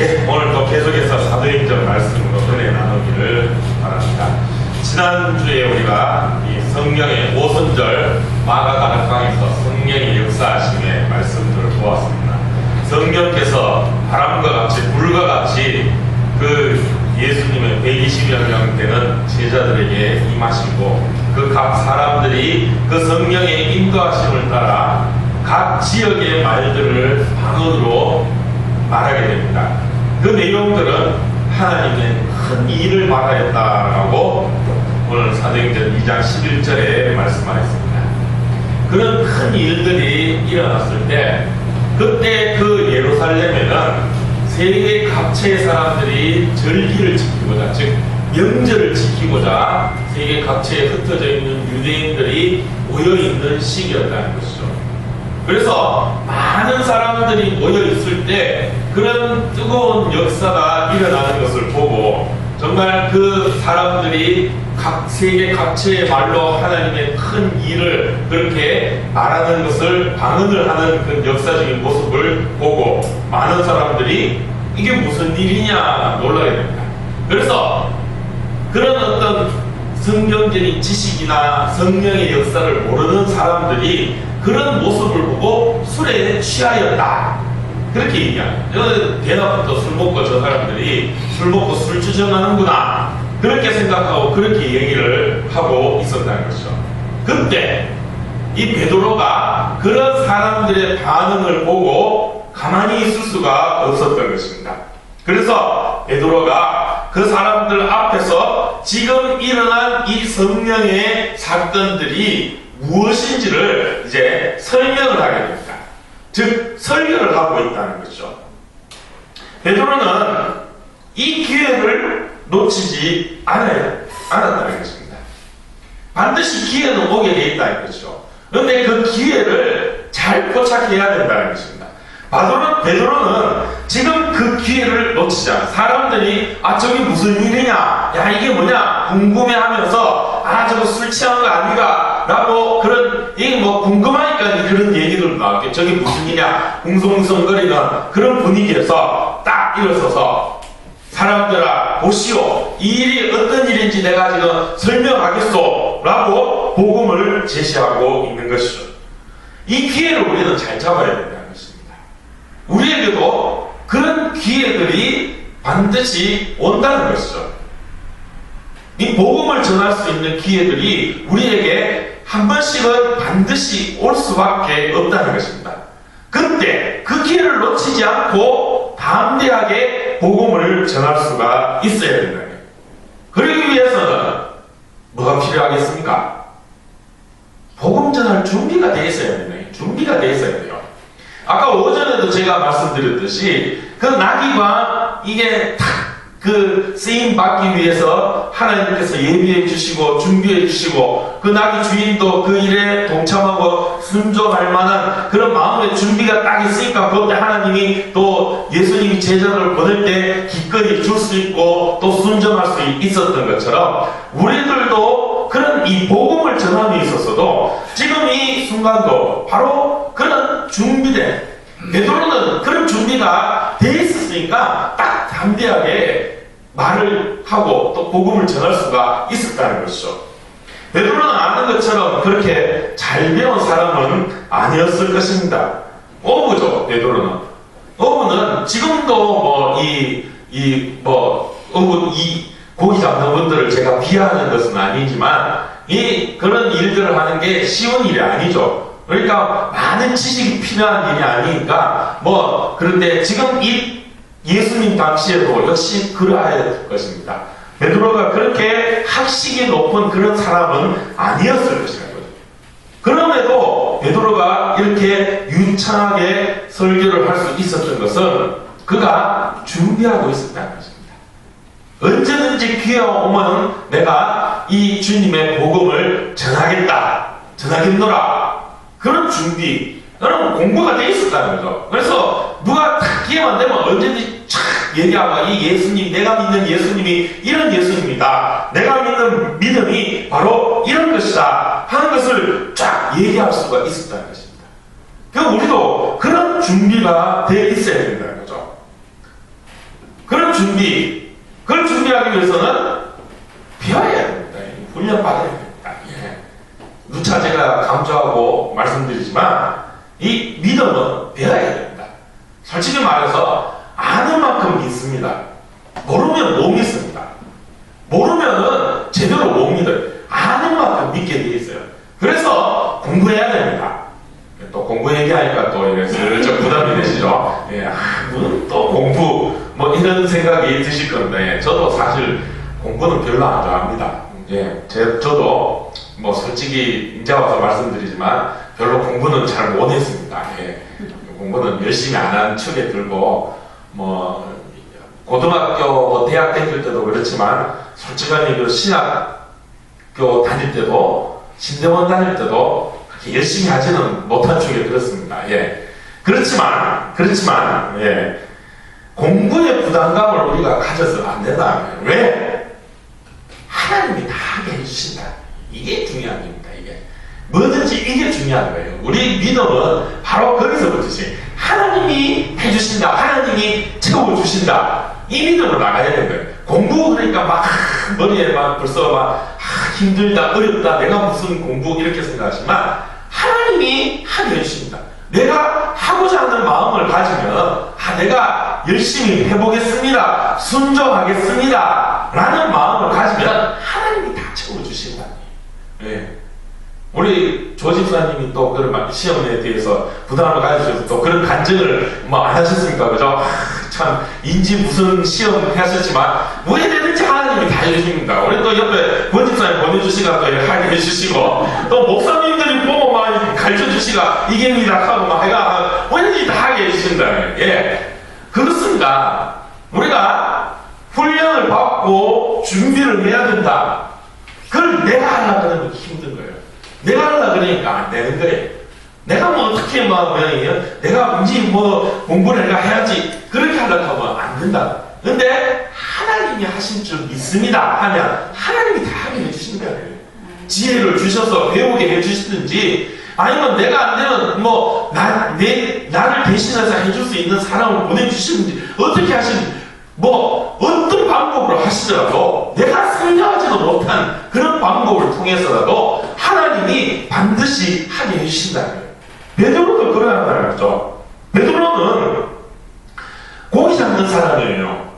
예, 오늘 또 계속해서 사도행전 말씀으로 은혜 나누기를 바랍니다. 지난주에 우리가 이 성경의 오선절 마가다락방에서 성령의 역사하심의 말씀들을 보았습니다. 성령께서 바람과 같이 불과 같이 그 예수님의 120여 명 되는 제자들에게 임하시고 그 각 사람들이 그 성령의 인도하심을 따라 각 지역의 말들을 방언으로 말하게 됩니다. 그 내용들은 하나님의 큰 일을 말하였다라고 오늘 사도행전 2장 11절에 말씀하였습니다. 그런 큰 일들이 일어났을 때 그때 그 예루살렘에는 세계 각처의 사람들이 절기를 지키고자 즉 명절을 지키고자 세계 각처에 흩어져 있는 유대인들이 모여 있는 시기였다는 것이죠. 그래서 많은 사람들이 모여 있을 때 그런 뜨거운 역사가 일어나는 것을 보고 정말 그 사람들이 각 세계 각처의 말로 하나님의 큰 일을 그렇게 말하는 것을 방언을 하는 그 역사적인 모습을 보고 많은 사람들이 이게 무슨 일이냐 놀라게 됩니다. 그래서 그런 어떤 성경적인 지식이나 성령의 역사를 모르는 사람들이 그런 모습을 보고 술에 취하였다. 그렇게 얘기합니다. 대낮부터 술 먹고 저 사람들이 술 먹고 술 주정하는구나. 그렇게 생각하고 그렇게 얘기를 하고 있었다는 것이죠. 그때 이 베드로가 그런 사람들의 반응을 보고 가만히 있을 수가 없었던 것입니다. 그래서 베드로가 그 사람들 앞에서 지금 일어난 이 성령의 사건들이 무엇인지를 이제 설명을 하게 됩니다. 즉 설교를 하고 있다는 것이죠. 베드로는 이 기회를 놓치지 않아야 않았다는 것입니다. 반드시 기회는 오게 돼 있다는 것이죠. 그런데 그 기회를 잘 포착해야 된다는 것입니다. 바도는 베드로는 지금 그 기회를 않아. 사람들이 아 저기 무슨 일이냐, 야 이게 뭐냐 궁금해 하면서 아 저거 술 취한 거 아닌가 라고 그런 이게 뭐 궁금하니까 그런 얘기들 나왔겠죠. 저게 무슨 일이냐 궁성궁성거리는 그런 분위기에서 딱 일어서서 사람들아 보시오 이 일이 어떤 일인지 내가 지금 설명하겠소 라고 복음을 제시하고 있는 것이죠. 이 기회를 우리는 잘 잡아야 것입니다. 우리에게도 그런 기회들이 반드시 온다는 것이죠. 이 복음을 전할 수 있는 기회들이 우리에게 한 번씩은 반드시 올 수밖에 없다는 것입니다. 그때 그 기회를 놓치지 않고 담대하게 복음을 전할 수가 있어야 된다. 그러기 위해서는 뭐가 필요하겠습니까? 복음 전할 준비가 되어 있어야 된다. 준비가 되어 있어야 돼요. 아까 오전에도 제가 말씀드렸듯이 그 나귀가 이게 탁그 쓰임 받기 위해서 하나님께서 예비해 주시고 준비해 주시고 그 나귀 주인도 그 일에 동참하고 순종할 만한 그런 마음의 준비가 딱 있으니까 그때 하나님이 또 예수님이 제자를 보낼 때 기꺼이 줄 수 있고 또 순종할 수 있었던 것처럼 우리들도 이 복음을 전함에 있어서도 지금 이 순간도 바로 그런 준비된 베드로는 그런 준비가 돼 있었으니까 딱 담대하게 말을 하고 또 복음을 전할 수가 있었다는 것이죠. 베드로는 아는 것처럼 그렇게 잘 배운 사람은 아니었을 것입니다. 어부죠, 베드로는. 어부는 지금도 뭐 이 이뭐 어부 이 고기 잡는 분들을 제가 비하하는 것은 아니지만 이 그런 일들을 하는 게 쉬운 일이 아니죠. 그러니까 많은 지식이 필요한 일이 아니니까 뭐 그런데 지금 이 예수님 당시에도 역시 될 것입니다. 베드로가 그렇게 학식이 높은 그런 사람은 아니었을 것이라는 거죠. 그럼에도 베드로가 이렇게 유창하게 설교를 할 수 있었던 것은 그가 준비하고 것입니다. 언제든지 기회가 오면 내가 이 주님의 복음을 전하겠다, 전하겠노라. 그런 준비, 여러분 공부가 돼 있었다는 거죠. 그래서 누가 탁 기회만 되면 언제든지 착 얘기하고 이 예수님, 내가 믿는 예수님이 이런 예수님이다. 내가 믿는 믿음이 바로 이런 것이다. 하는 것을 쫙 얘기할 수가 있었다는 것입니다. 그 우리도 그런 준비가 돼 있어야 된다는 거죠. 준비, 그걸 준비하기 위해서는 배워야 됩니다. 훈련 받아야 됩니다. 예. 누차 제가 강조하고 말씀드리지만 이 믿음은 배워야 됩니다. 솔직히 말해서 아는 만큼 믿습니다. 모르면 못 믿습니다. 모르면은 제대로 못 믿어요. 아는 만큼 믿게 돼 있어요. 그래서 공부해야 됩니다. 또 공부 얘기하니까 또 이게 슬쩍 부담이 되시죠? 예, 아, 무슨 또 공부, 뭐 이런 생각이 드실 건데, 저도 사실 공부는 별로 안 좋아합니다. 예, 제, 저도 뭐 솔직히 이제 와서 말씀드리지만 별로 공부는 잘 못했습니다. 예, 공부는 열심히 안 한 축에 들고, 뭐, 고등학교, 뭐 대학 다닐 때도 그렇지만, 솔직하게 그 신학교 다닐 때도, 신대원 다닐 때도 그렇게 열심히 하지는 못한 축에 들었습니다. 예. 그렇지만, 그렇지만, 예. 공부의 부담감을 우리가 가져서는 안 된다. 왜? 하나님이 다 해주신다. 이게 중요한 겁니다. 이게. 뭐든지 이게 중요한 거예요. 우리 믿음은 바로 거기서부터지. 하나님이 해주신다. 하나님이 채워주신다. 이 믿음으로 나가야 되는 거예요. 공부 그러니까 막 머리에 막 벌써 막 아, 힘들다, 어렵다, 내가 무슨 공부 이렇게 생각하지만 하나님이 하게 해주십니다. 내가 하고자 하는 마음을 가지면 아, 내가 열심히 해보겠습니다. 순종하겠습니다. 라는 마음을 가지면 하나님이 다 채워주신다. 예. 우리 조 집사님이 또 그런 막 시험에 대해서 부담을 가지셔서 또 그런 간증을 뭐 안 하셨습니까? 그죠? 아, 참 인지 무슨 시험 하셨지만 왜 되는지 하나님이 다 해주십니다. 우리 또 옆에 권 집사님 보내주시가 또 하게 해주시고 또 목사님들이 가르쳐 주시가 이게입니다 하고 막 해가 왠지 다 하게 해주신다. 예. 그렇습니다. 우리가 훈련을 받고 준비를 해야 된다. 그걸 내가 하려고 하면 힘든 거예요. 내가 하려고 그러니까 안 되는 거예요. 내가 뭐 어떻게 뭐 모양이에요? 내가 뭔지 뭐 공부를 내가 해야지 그렇게 하려고 하면 안 된다. 근데 하나님이 하신 줄 믿습니다 하면 하나님이 다 하게 해주신다. 지혜를 주셔서 배우게 해주시든지 아니면 내가 안 되면 뭐 나, 내, 나를 대신해서 해줄 수 있는 사람을 보내주시든지 어떻게 하시든지 뭐 어떤 방법으로 하시더라도 내가 생각하지도 못한 그런 방법을 통해서라도 하나님이 반드시 하게 해주신다는 거예요. 베드로도 그러한 말이죠. 베드로는 고기 잡는 사람이에요.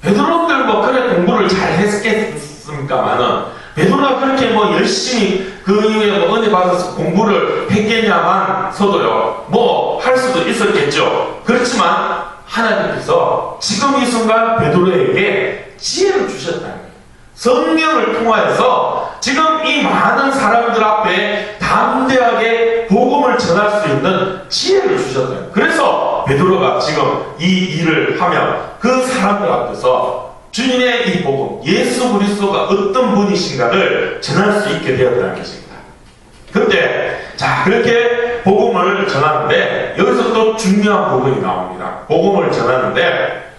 베드로들 뭐 그래 공부를 잘 했겠습니까만은 베드로가 그렇게 뭐 열심히 그 이후에 뭐 은혜 받아서 공부를 했겠냐만 서도요 뭐 할 수도 있었겠죠. 그렇지만 하나님께서 지금 이 순간 베드로에게 지혜를 거예요. 성령을 통하여서 지금 이 많은 사람들 앞에 담대하게 복음을 전할 수 있는 지혜를 주셨어요. 그래서 베드로가 지금 이 일을 하면 그 사람들 앞에서 주님의 이 복음, 예수 그리스도가 어떤 분이신가를 전할 수 있게 되었다는 것입니다. 근데 자 그렇게 복음을 전하는데 여기서 또 중요한 부분이 나옵니다. 복음을 전하는데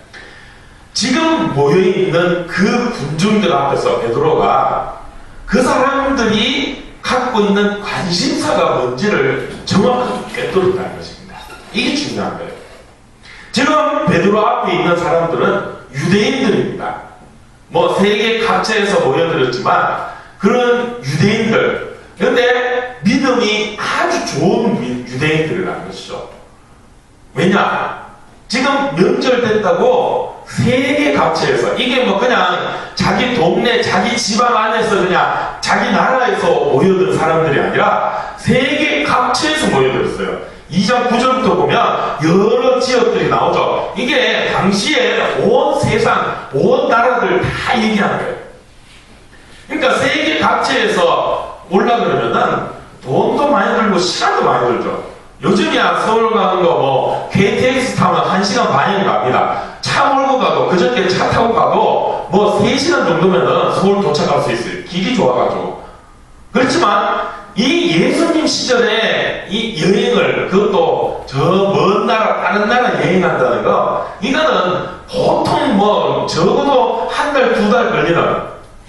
지금 모여 있는 그 군중들 앞에서 베드로가 그 사람들이 갖고 있는 관심사가 뭔지를 정확하게 꿰뚫었다는 것입니다. 이게 중요한 거예요. 지금 베드로 앞에 있는 사람들은 유대인들입니다. 뭐 세계 각지에서 모여들었지만 그런 유대인들 그런데 믿음이 아주 좋은 미- 유대인들이라는 것이죠. 왜냐? 지금 명절 됐다고 세계 각지에서 이게 뭐 그냥 자기 동네 자기 집안 안에서 그냥 자기 나라에서 모여든 사람들이 아니라 세계 각지에서 모여들었어요. 2장 9절부터 보면 여러 지역들이 나오죠. 이게 당시에 온 세상 온 나라들 다 얘기하는 거예요. 그러니까 세계 각지에서 올라 그러면은 돈도 많이 들고 시간도 많이 들죠. 요즘이야 서울 가는 거 뭐 KTX 타면 1시간 반이면 갑니다. 차 몰고 가도 그저께 차 타고 가도 뭐 3시간 정도면은 서울 도착할 수 있어요. 길이 좋아가지고. 그렇지만 이 예수님 시절에 이 여행을 그것도 저 먼 나라 다른 나라 여행한다는 거 이거는 보통 뭐 적어도 한 달두달 걸리는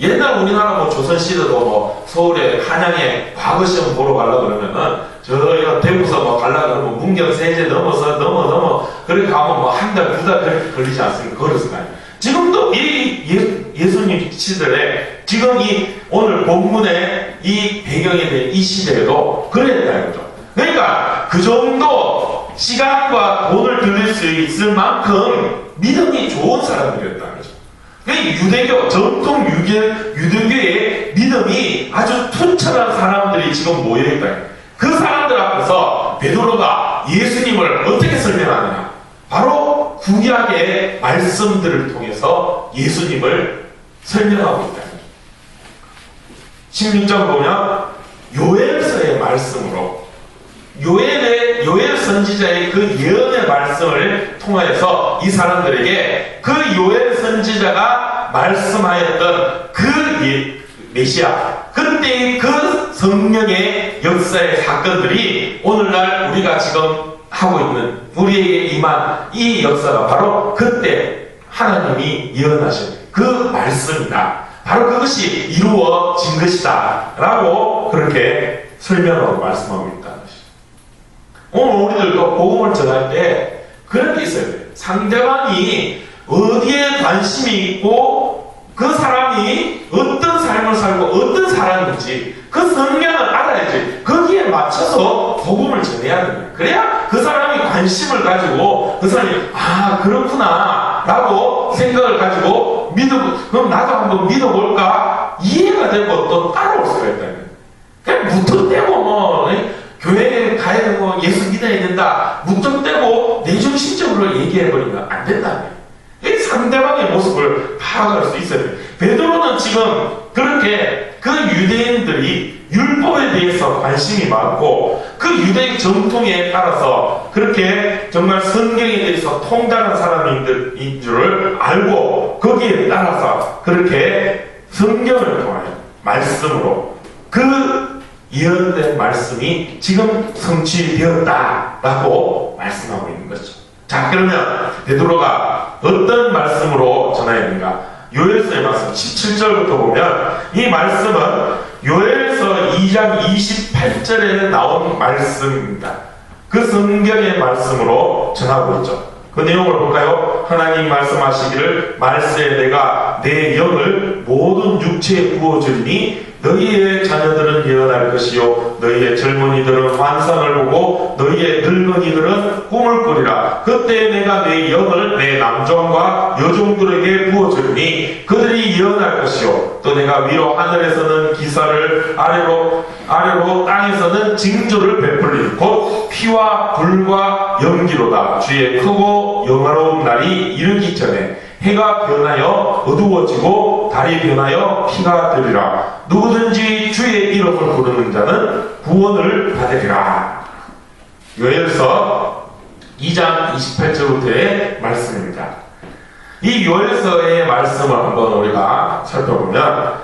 옛날 우리나라 뭐 조선시대도 뭐 서울에 한양에 과거 시험 보러 가려 그러면은 저희가 대구서 뭐 가려 그러면 문경 세제 넘어서 넘어 넘어 그렇게 가면 뭐 한 달 두달 걸리지 않습니까? 가요. 지금도 이 예, 예수님 시대에 지금 이 오늘 본문의 이 배경에 대한 이 시대에도 그랬다는 거죠. 그러니까 그 정도 시간과 돈을 들일 수 있을 만큼 믿음이 좋은 사람들이었다는 거죠. 그 유대교 전통 유교 유대교의 믿음이 아주 투철한 사람들이 지금 모여 있다. 그 사람들 앞에서 베드로가 예수님을 어떻게 설명하느냐? 바로 구약의 말씀들을 통해서 예수님을 설명하고 있다. 16장 보면 요엘서의 말씀으로 요엘의 요엘 선지자의 그 예언의 말씀을 통하여서 이 사람들에게 그 요엘 선지자가 말씀하였던 그 예, 메시아 그때의 그 성령의 역사의 사건들이 오늘날 우리가 지금 하고 있는 우리에게 임한 이 역사가 바로 그때 하나님이 예언하신 그 말씀이다. 바로 그것이 이루어진 것이다. 라고 그렇게 설명하고 말씀하고 있다는 것이죠. 오늘 우리들도 복음을 전할 때 그런 게 있어야 돼요. 상대방이 어디에 관심이 있고 그 사람이 어떤 삶을 살고 어떤 사람인지 그 성향을 알아야지 거기에 맞춰서 복음을 전해야 됩니다. 그래야 그 사람이 관심을 가지고 그 사람이 아 그렇구나 라고 생각을 가지고 믿어 그럼 나도 한번 믿어볼까 이해가 되고 또 따라올 수가 있다는 그냥 무턱대고 뭐 에? 교회에 가야 되고 예수 믿어야 된다 무턱대고 내중심적으로 얘기해버리면 안 된다는 이 상대방의 모습을 파악할 수 있어야 돼. 베드로는 지금 그렇게 그 유대인들이 율법에 대해서 관심이 많고 그 유대인 정통에 따라서 그렇게 정말 성경에 대해서 통달한 사람인 줄을 알고 거기에 따라서 그렇게 성경을 통하여 말씀으로 그 예언된 말씀이 지금 성취되었다라고 말씀하고 있는 거죠. 자 그러면 베드로가 어떤 말씀으로 전하였는가? 요엘서의 말씀 17절부터 보면 이 말씀은 요엘서 2장 28절에 나온 말씀입니다. 그 성경의 말씀으로 전하고 있죠. 그 내용을 볼까요? 하나님 말씀하시기를 말세에 내가 내 영을 모든 육체에 부어주리니 너희의 자녀들은 예언할 것이요 너희의 젊은이들은 환상을 보고 너희의 늙은이들은 꿈을 꾸리라. 그때 내가 내 영을 내 남종과 여종들에게 부어주리니 그들이 예언할 것이요. 또 내가 위로 하늘에서는 기사를 아래로 아래로 땅에서는 징조를 베풀리니 곧 피와 불과 연기로다. 주의 크고 영화로운 날이 이르기 전에 해가 변하여 어두워지고 달이 변하여 피가 되리라. 누구든지 주의 이름을 부르는 자는 구원을 받으리라. 요엘서 2장 28절부터의 말씀입니다. 이 요엘서의 말씀을 한번 우리가 살펴보면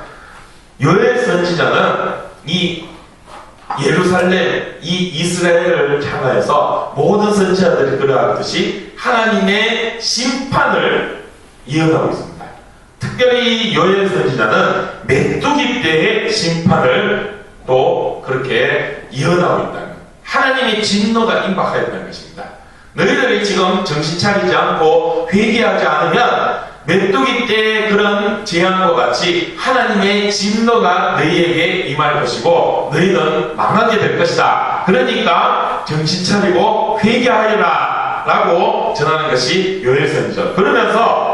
요엘 선지자는 이 예루살렘 이 이스라엘을 향하여서 모든 선지자들이 그러하듯이 하나님의 심판을 예언하고 있습니다. 특별히 요엘 선지자는 메뚜기 때의 심판을 또 그렇게 예언하고 있다는 하나님의 진노가 임박하였다는 것입니다. 너희들이 지금 정신 차리지 않고 회개하지 않으면 메뚜기 때의 그런 재앙과 같이 하나님의 진노가 너희에게 임할 것이고 너희는 망하게 될 것이다. 그러니까 정신 차리고 회개하여라 라고 전하는 것이 요엘선이죠. 그러면서 그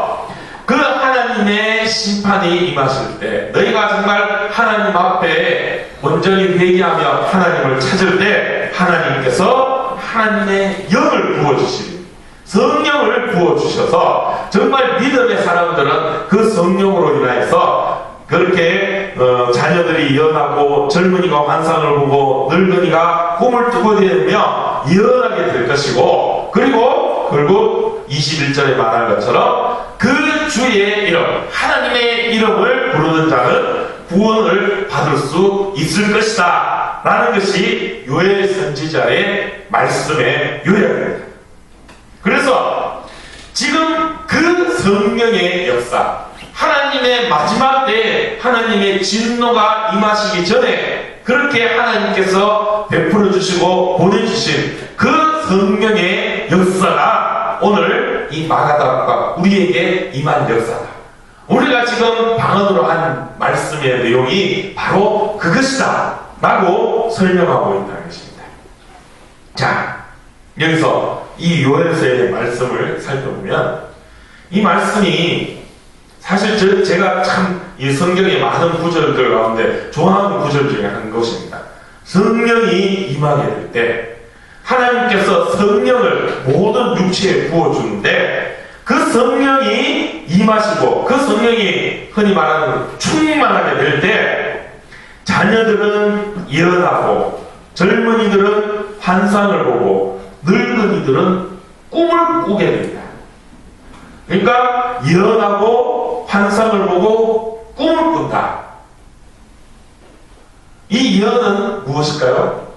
하나님의 심판이 임하실 때 너희가 정말 하나님 앞에 온전히 회개하며 하나님을 찾을 때 하나님께서 하나님의 영을 부어주시리 성령을 부어주셔서 정말 믿음의 사람들은 그 성령으로 인하여서 그렇게 어, 자녀들이 예언하고 젊은이가 환상을 보고 늙은이가 꿈을 꾸게 되며 예언하게 될 것이고 그리고 결국 21절에 말한 것처럼 그 주의 이름 하나님의 이름을 부르는 자는 구원을 받을 수 있을 것이다 라는 것이 요엘 선지자의 말씀의 요약입니다. 그래서 지금 그 성령의 역사, 하나님의 마지막 때에 하나님의 진노가 임하시기 전에 그렇게 하나님께서 베풀어 주시고 보내주신 그 성령의 역사가 오늘 이 마가다락과 우리에게 임한 역사다. 우리가 지금 방언으로 한 말씀의 내용이 바로 그것이다. 라고 설명하고 있다는 것입니다. 자, 여기서 이 요엘서의 말씀을 살펴보면 이 말씀이 사실 저, 제가 참 이 성경의 많은 구절들 가운데 좋아하는 구절 중에 한 것입니다. 성령이 임하게 될 때 하나님께서 성령을 모든 육체에 부어주는데 그 성령이 임하시고 그 성령이 흔히 말하는 충만하게 될 때 자녀들은 예언하고 젊은이들은 환상을 보고 늙은이들은 꿈을 꾸게 됩니다. 그러니까 예언하고 환상을 보고 꿈을 꾼다. 이 예언은 무엇일까요?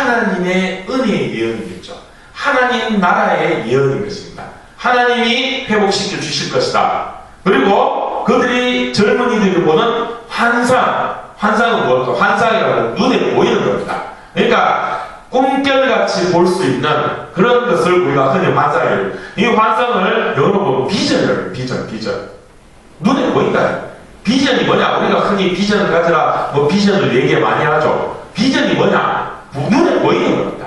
하나님의 은혜의 예언이겠죠. 하나님 나라의 예언인 것입니다. 하나님이 회복시켜 주실 것이다. 그리고 그들이 젊은이들이 보는 환상, 환상은 뭐죠? 환상이라는 눈에 보이는 겁니다. 그러니까 꿈결같이 볼 수 있는 그런 것을 우리가 흔히 환상이에요. 이 환상을 여러분 비전이라고 비전, 비전. 눈에 보인다. 비전이 뭐냐? 우리가 흔히 비전을 가지라 뭐 비전을 얘기 많이 하죠. 비전이 뭐냐? 눈에 보이는 겁니다.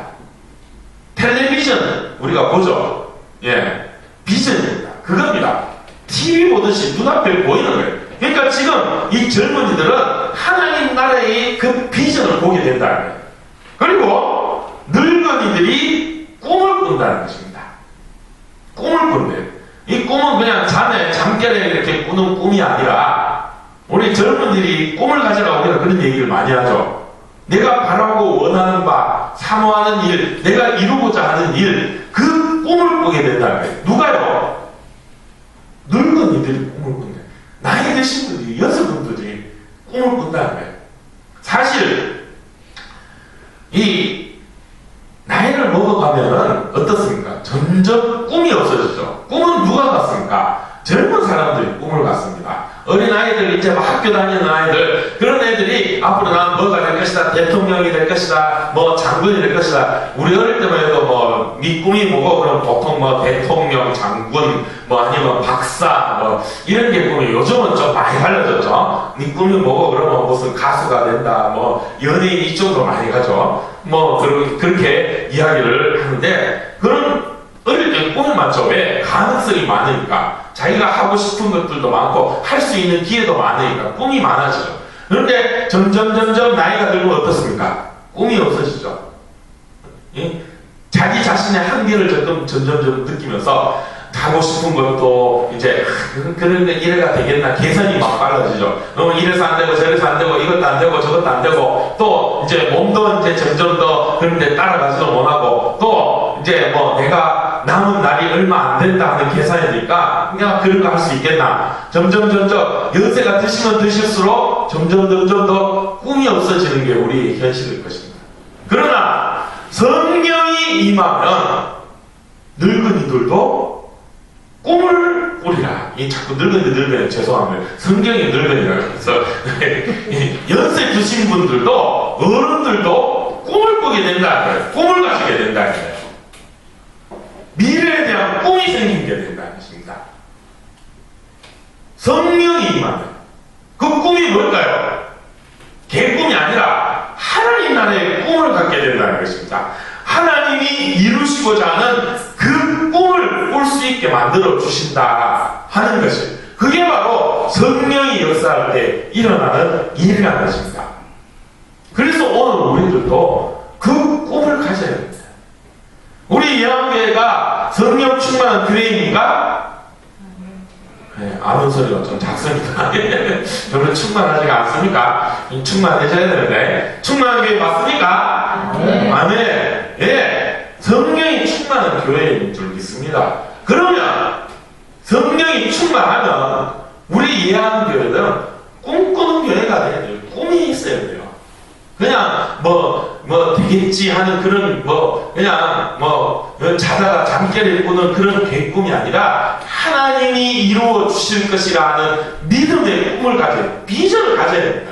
텔레비전 우리가 보죠. 예, 비전입니다. 그겁니다. TV 보듯이 눈앞에 보이는 거예요. 그러니까 지금 이 젊은이들은 하나님 나라의 그 비전을 보게 된다는 거예요. 그리고 늙은이들이 꿈을 꾼다는 것입니다. 꿈을 꾼대요. 이 꿈은 그냥 잠에 잠결에 이렇게 꾸는 꿈이 아니라 우리 젊은이들이 꿈을 가지라고 우리가 그런 얘기를 많이 하죠. 내가 바라고 원하는 바, 사모하는 일, 내가 이루고자 하는 일, 그 꿈을 꾸게 거예요. 누가요? 늙은 이들이 꿈을 꾼대. 나이 드신 분들이, 여성분들이 꿈을 거예요. 사실, 이, 나이를 먹어가면은 어떻습니까? 점점 꿈이 없어지죠. 꿈은 누가 갖습니까? 젊은 사람들이 꿈을 갖습니다. 어린 아이들 이제 막 학교 다니는 아이들. 그런 애들이 앞으로 난 뭐가 될 것이다? 대통령이 될 것이다. 뭐 장군이 될 것이다. 우리 어릴 때만 해도 뭐네 꿈이 뭐고 그럼 보통 뭐 대통령 장군 뭐 아니면 박사 뭐 이런 게 꿈이 요즘은 좀 많이 달라졌죠. 네 꿈이 뭐고 그러면 무슨 가수가 된다. 뭐 연예인 이쪽으로 많이 가죠. 뭐 그렇게 이야기를 하는데 그런 어릴 때 꿈이 많죠. 왜? 가능성이 많으니까. 자기가 하고 싶은 것들도 많고, 할 수 있는 기회도 많으니까, 꿈이 많아지죠. 그런데 점점, 점점 나이가 들면 어떻습니까? 꿈이 없어지죠. 예? 자기 자신의 한계를 조금 점점, 점 느끼면서, 하고 싶은 것도 이제, 하, 그런 데 이래가 되겠나, 계산이 막 빨라지죠. 어, 이래서 안 되고, 저래서 안 되고, 이것도 안 되고, 저것도 안 되고, 또 이제 몸도 이제 점점 더 그런 데 따라가지도 못하고, 또 이제 뭐 내가 남은 날이 얼마 안 된다 하는 계산이니까 그냥 그런 거 할 수 있겠나? 점점 점점 연세가 드시면 드실수록 점점 점점 더 꿈이 없어지는 게 우리의 현실일 것입니다. 그러나 성령이 임하면 늙은이들도 꿈을 꾸리라. 이 자꾸 늙은이 늙은이 죄송합니다. 성경이 늙은이라고 해서 연세 드신 분들도 어른들도 꿈을 꾸게 된다. 꿈을 가지게 된다 꿈이 생기게 된다는 것입니다. 성령이 임하면 그 꿈이 뭘까요? 개꿈이 아니라 하나님 나라의 꿈을 갖게 된다는 것입니다. 하나님이 이루시고자 하는 그 꿈을 꿀수 있게 만들어 주신다 하는 것이 그게 바로 성령이 역사할 때 일어나는 일이라는 것입니다. 그래서 오늘 우리들도 그 꿈을 가져야 됩니다. 우리 예언교회가 성령 충만한 교회입니까? 네, 아는 소리가 좀 작습니다. 별로 충만하지가 않습니까? 충만해져야 되는데 충만한 교회 맞습니까? 네. 아멘. 예, 성령이 충만한 교회인 줄 믿습니다. 그러면 성령이 충만하면 우리 예언교회는 꿈꾸는 교회가 돼야 돼요. 꿈이 있어야 돼요. 그냥 뭐, 뭐 되겠지 하는 그런 뭐, 그냥 뭐, 자다가 잠결에 꾸는 그런 개꿈이 아니라 하나님이 이루어 주실 것이라 하는 믿음의 꿈을 가져, 비전을 가져야 된다.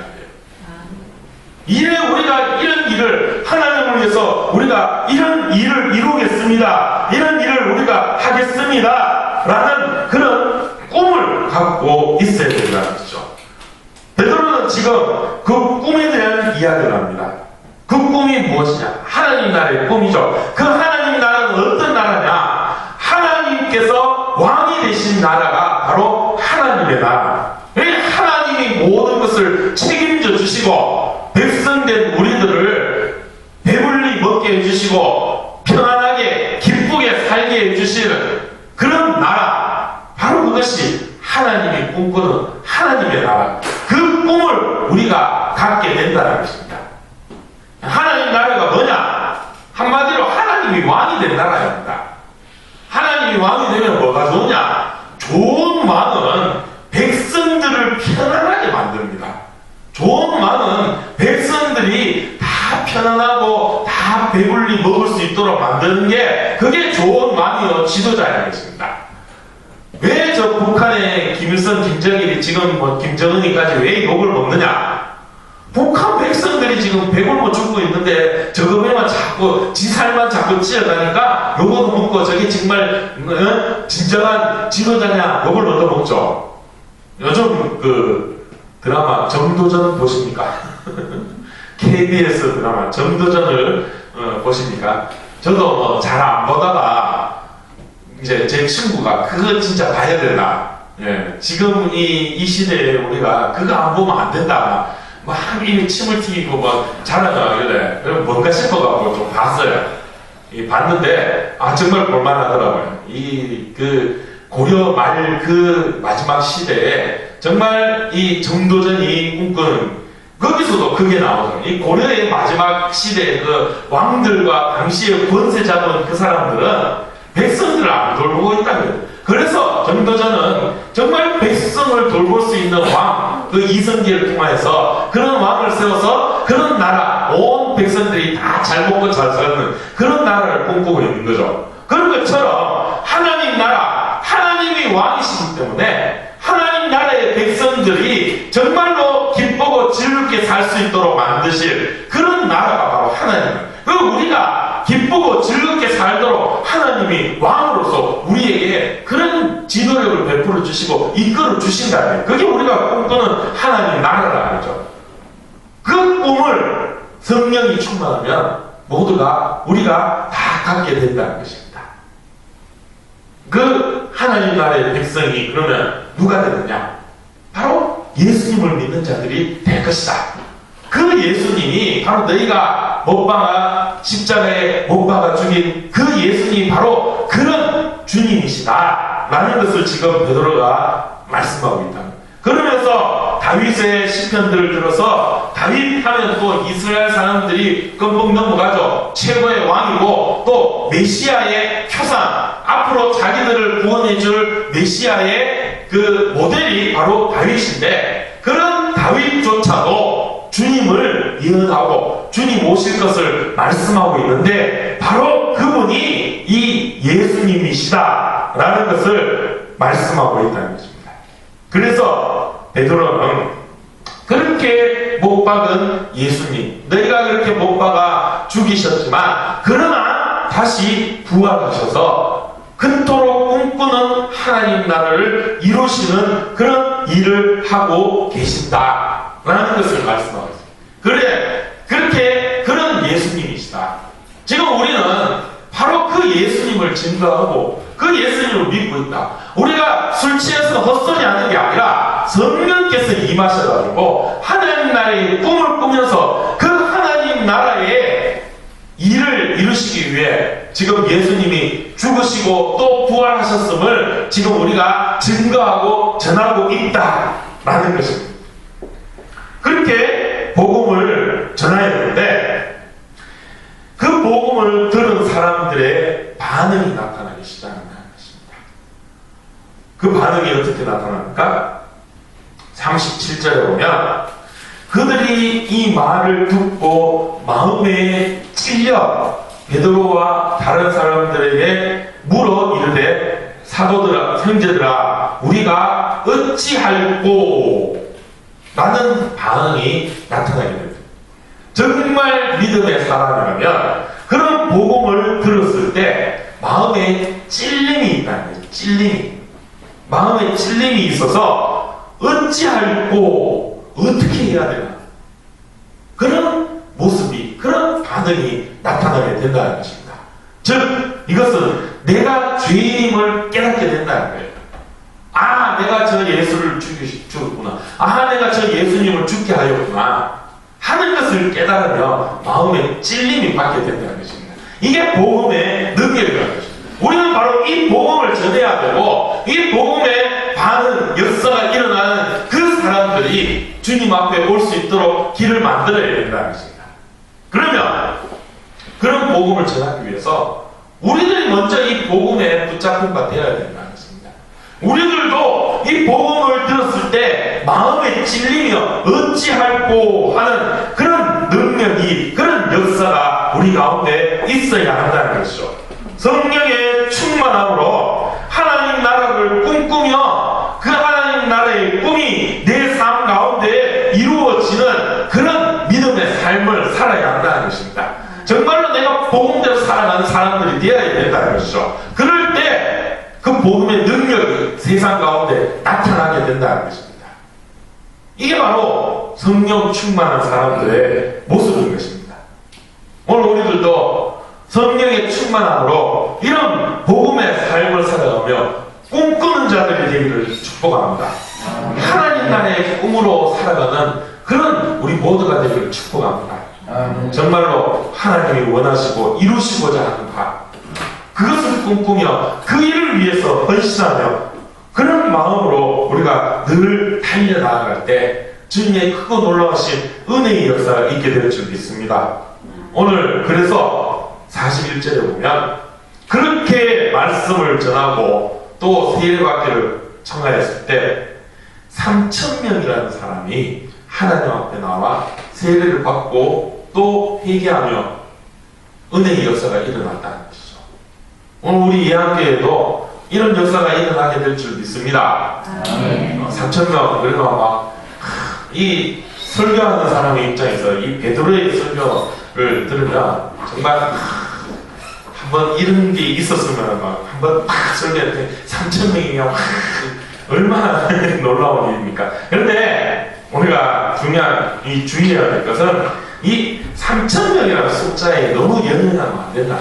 이래 우리가 이런 일을 하나님을 위해서 우리가 이런 일을 이루겠습니다. 이런 일을 우리가 하겠습니다. 라는 그런 꿈을 갖고 있어야 된다는 것이죠. 베드로는 지금 그 꿈에 대한 이야기를 합니다. 그 꿈이 무엇이냐? 하나님 나라의 꿈이죠. 그 하나님 나라는 어떤 나라냐? 하나님께서 왕이 되신 나라가 바로 하나님의 나라. 왜 하나님이 모든 것을 책임져 주시고 백성된 우리들을 배불리 먹게 해주시고 편안하게 기쁘게 살게 해주시는 그런 나라 바로 그것이 하나님이 꿈꾸는 하나님의 나라 그 꿈을 우리가 갖게 된다는 것입니다 하나님 나라가 뭐냐? 한마디로 하나님이 왕이 된 나라입니다. 하나님이 왕이 되면 뭐가 좋냐? 좋은 왕은 백성들을 편안하게 만듭니다. 좋은 왕은 백성들이 다 편안하고 다 배불리 먹을 수 있도록 만드는 게 그게 좋은 왕이요. 지도자인 것입니다. 왜 저 북한의 김일성, 김정일이 지금 뭐 김정은이까지 왜 욕을 먹느냐? 북한 백성들이 지금 배굶어 죽고 있는데 저거에만 자꾸 지살만 자꾸 찌어가니까 요거 먹고 저게 정말 어? 진정한 지도자냐 욕을 얻어먹죠. 요즘 그 드라마 정도전 보십니까? KBS 드라마 정도전을 어, 보십니까? 저도 뭐 잘 안 보다가 이제 제 친구가 그거 진짜 봐야 된다. 예, 지금 이, 이 시대에 우리가 그거 안 보면 안 된다. 막 이미 침을 튀기고 막 자라가 그래. 그럼 뭔가 싶어갖고 좀 봤어요. 이 봤는데 아 정말 볼만하더라고요. 이 그 고려 말 그 마지막 시대에 정말 이 정도전이 꿈꾸는 거기서도 그게 나오죠. 이 고려의 마지막 시대의 그 왕들과 당시에 권세 잡은 그 사람들은 백성들을 안 돌보고 있다는 거예요. 그래서 정도전은 정말 백성을 돌볼 수 있는 왕, 그 이성계를 통해서 그런 왕을 세워서 그런 나라, 온 백성들이 다 잘 먹고 잘 사는 그런 나라를 꿈꾸고 있는 거죠. 그런 것처럼 하나님 나라, 하나님이 왕이시기 때문에 하나님 나라의 백성들이 정말로 기쁘고 즐겁게 살 수 있도록 만드실 그런 나라가 바로 하나님. 그 우리가 기쁘고 즐겁게 살도록 하나님이 왕으로서 우리에게 그런 지도력을 베풀어 주시고 이끌어 주신다면 그게 우리가 꿈꾸는 하나님 나라라는 거죠. 그 꿈을 성령이 충만하면 모두가 우리가 다 갖게 된다는 것입니다. 그 하나님 나라의 백성이 그러면 누가 되느냐? 바로 예수님을 믿는 자들이 될 것이다. 그 예수님이 바로 너희가 못 박아 십자가에 못 박아 죽인 그 예수님이 바로 그런 주님이시다. 라는 것을 지금 베드로가 말씀하고 있다. 그러면서 다윗의 시편들을 들어서 다윗 하면 또 이스라엘 사람들이 껌뻑 넘어가죠. 최고의 왕이고 또 메시아의 표상 앞으로 자기들을 구원해줄 메시아의 그 모델이 바로 다윗인데 그런 다윗조차도 주님을 예언하고 주님 오실 것을 말씀하고 있는데 바로 그분이 이 예수님이시다라는 것을 말씀하고 있다는 것입니다. 그래서 베드로는 그렇게 못 박은 예수님, 너희가 그렇게 못 박아 죽이셨지만 그러나 다시 부활하셔서 그토록 꿈꾸는 하나님 나라를 이루시는 그런 일을 하고 계신다 라는 것을 말씀하고 있습니다. 그래 그렇게 그런 예수님이시다. 지금 우리는 바로 그 예수님을 증거하고 그 예수님을 믿고 있다. 우리가 술 취해서 헛소리 하는 게 아니라 성령께서 임하셔가지고 하나님 나라의 꿈을 꾸면서 그 하나님 나라의 일을 이루시기 위해 지금 예수님이 죽으시고 또 부활하셨음을 지금 우리가 증거하고 전하고 있다라는 것입니다. 그렇게 복음을 전해야 되는데 그 복음을 들은 사람들의 반응이 나타나기 것입니다. 그 반응이 어떻게 나타납니까? 37절에 보면 그들이 이 말을 듣고 마음에 찔려 베드로와 다른 사람들에게 물어 이르되 사도들아 형제들아 우리가 어찌할꼬 라는 반응이 나타나게 됩니다. 정말 믿음의 사람이라면 그런 복음을 들었을 때 마음에 찔림이 있다는. 찔림이. 마음에 찔림이 있어서 어찌할고 어떻게 해야 되나. 그런 모습이, 그런 반응이 나타나게 된다는 것입니다. 즉, 이것은 내가 죄임을 깨닫게 된다는 거예요. 아, 내가 저 예수를 죽이, 죽었구나. 아, 내가 저 예수님을 죽게 하였구나. 하는 것을 깨달으며 마음에 찔림이 받게 된다는 것입니다. 이게 복음의 능력이라는 것입니다. 우리는 바로 이 복음을 전해야 되고, 이 복음의 반응, 역사가 일어나는 그 사람들이 주님 앞에 올 수 있도록 길을 만들어야 된다는 것입니다. 그러면, 그런 복음을 전하기 위해서, 우리들이 먼저 이 복음에 붙잡힌 바 되어야 것입니다. 우리들도 이 복음을 들었을 때 마음에 찔리며 어찌할꼬 하는 그런 능력이 그런 역사가 우리 가운데 있어야 한다는 것이죠. 성령의 충만함으로 하나님 나라를 꿈꾸며 그 하나님 나라의 꿈이 내 삶 가운데 이루어지는 그런 믿음의 삶을 살아야 한다는 것입니다. 정말로 내가 복음대로 살아가는 사람들이 되어야 된다는 것이죠. 그럴 때 그 복음의 능력이 세상 가운데 나타나게 된다는 것입니다. 이게 바로 성령 충만한 사람들의 모습인 것입니다. 오늘 우리들도 성령의 충만함으로 이런 복음의 삶을 살아가며 꿈꾸는 자들이 되기를 축복합니다. 하나님 나라의 꿈으로 살아가는 그런 우리 모두가 되기를 축복합니다. 정말로 하나님이 원하시고 이루시고자 하는 바 그것을 꿈꾸며 그 일을 위해서 헌신하며 그런 마음으로 우리가 늘 달려나갈 때 주님의 크고 놀라우신 은혜의 역사가 있게 될 줄 믿습니다. 오늘 그래서 41절에 보면 그렇게 말씀을 전하고 또 세례받기를 청하였을 때 3천명이라는 사람이 하나님 앞에 나와 세례를 받고 또 회개하며 은혜의 역사가 일어났다는 것이죠. 오늘 우리 예한교회도 이런 역사가 일어나게 될 줄 믿습니다. 어, 3천명 그래도 막이 설교하는 사람의 입장에서 이 베드로의 설교를 들으면 정말 하, 한번 이런 게 있었으면 막 한번 막 설교할 때 3천 명이면 얼마나 놀라운 일입니까? 그런데 우리가 중요한 이 주의해야 될 것은 이 3천 명이라는 숫자에 너무 연연하면 안 된다.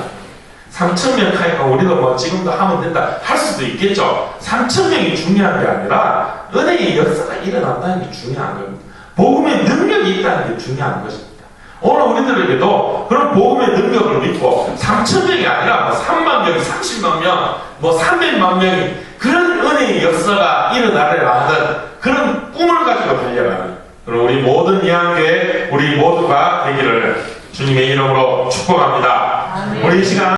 3천 명 하니까 우리도 뭐 지금도 하면 된다 할 수도 있겠죠. 3천 명이 중요한 게 아니라 은혜의 역사가 일어난다는 게 중요한 겁니다. 복음의 능력이 있다는 게 중요한 것입니다. 오늘 우리들에게도 그런 복음의 능력을 믿고 3천 명이 아니라 뭐 3만 명, 30만 명, 뭐 300만 명이 그런 은혜의 역사가 일어나려 하는 그런 꿈을 가지고 달려가는 그런 우리 모든 이한교회 우리 모두가 되기를 주님의 이름으로 축복합니다. 우리 이 시간